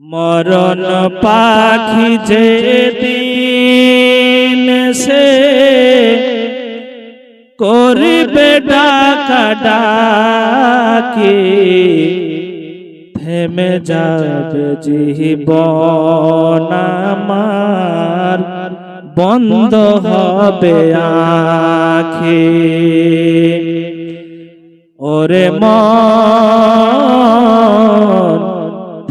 মরণ পাখি যে দিন সে করবে ডাকা ডাকি, থেমে যাবে জীবন আমার, বন্ধ হবে আখি। ওরে মন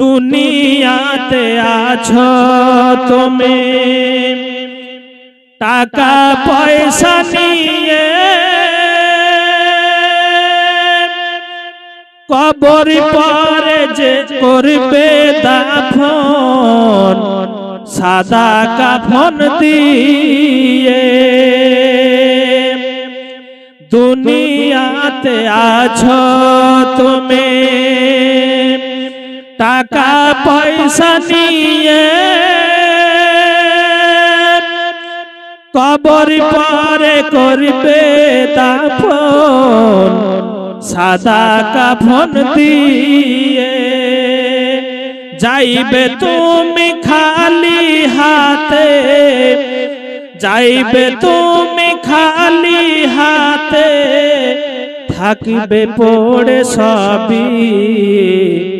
দুনিয়াতে আছো তুমি। টাকা পয়সা নিয়ে কবর পরে যে করবে দাফন, সাদা কাফন দিয়ে। দুনিয়াতে আছো তুমি। টাকা পয়সা নিয়ে কবর পরে করবে দাফন, সাদা কাফন দিয়ে। যাইবে তুমি খালি হাতে, যাইবে তুমি খালি হাতে, থাকিবে পড়ে সবই।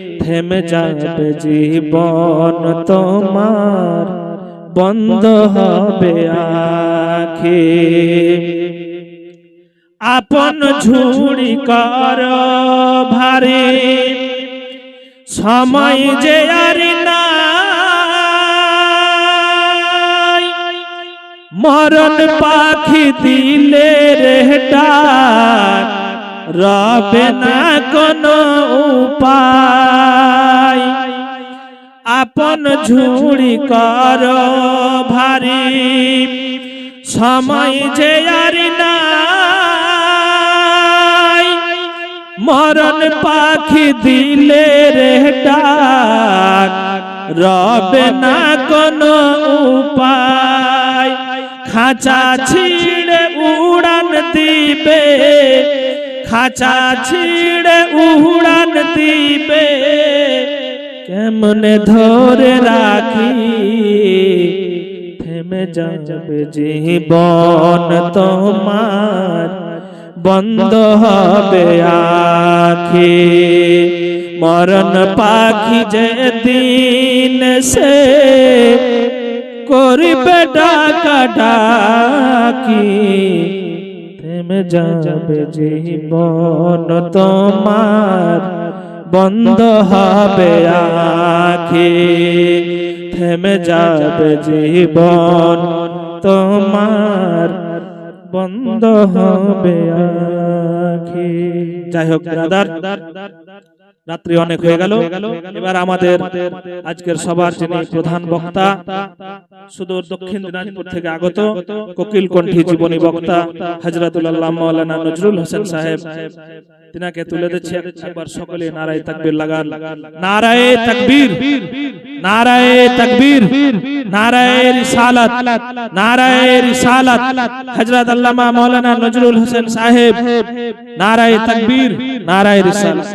থেমে যাবে জীবন তোমার বন্ধ হবে আখি। আপন ঝুড়ি কর ভারে। সময় যে আর মরণ পাখি দিলে রেহটা রবে না কোনো উপায়। আপন ঝুড়ি কর ভারী। সময় যে আর নাই। মরণ পাখি দিলে রে রবে না কোনো উপায়। খাঁচা ছিঁড়ে উড়ান দিবে খাঁচা ছিঁড়ে উড়ান দিবে কেমনে ধরে রাখি? থেমে যাবে জীবন তোমার। বন্ধ হবে আখি। মরণ পাখি যে দিন সে করবে ডাকা ডাকি। যাবে জীবন তোমার, বন্ধ হবে আখি। থেমে যাবে জীবন তোমার, বন্ধ হবে আখি। যাই হোক, ব্রাদার। রাত্রি অনেক হয়ে গেল। এবার আমাদের আজকের সবার যিনি প্রধান বক্তা সুদূর দক্ষিণ দিনাজপুর থেকে আগত কোকিল কণ্ঠী জীবনী বক্তা হজরতুল্লাহ মৌলানা নজরুল হোসেন সাহেব, তিনাকে তুলে দিচ্ছে একবার সকলে নারায় তাকবীর লাগান। নারায়ে তাকবীর নারায়ে তাকবীর, নারায়ে রিসালাত নারায়ে রিসালাত, হযরত আল্লামা মাওলানা নজরুল হোসেন সাহেব, নারায়ে তাকবীর, নারায়ে রিসালাত।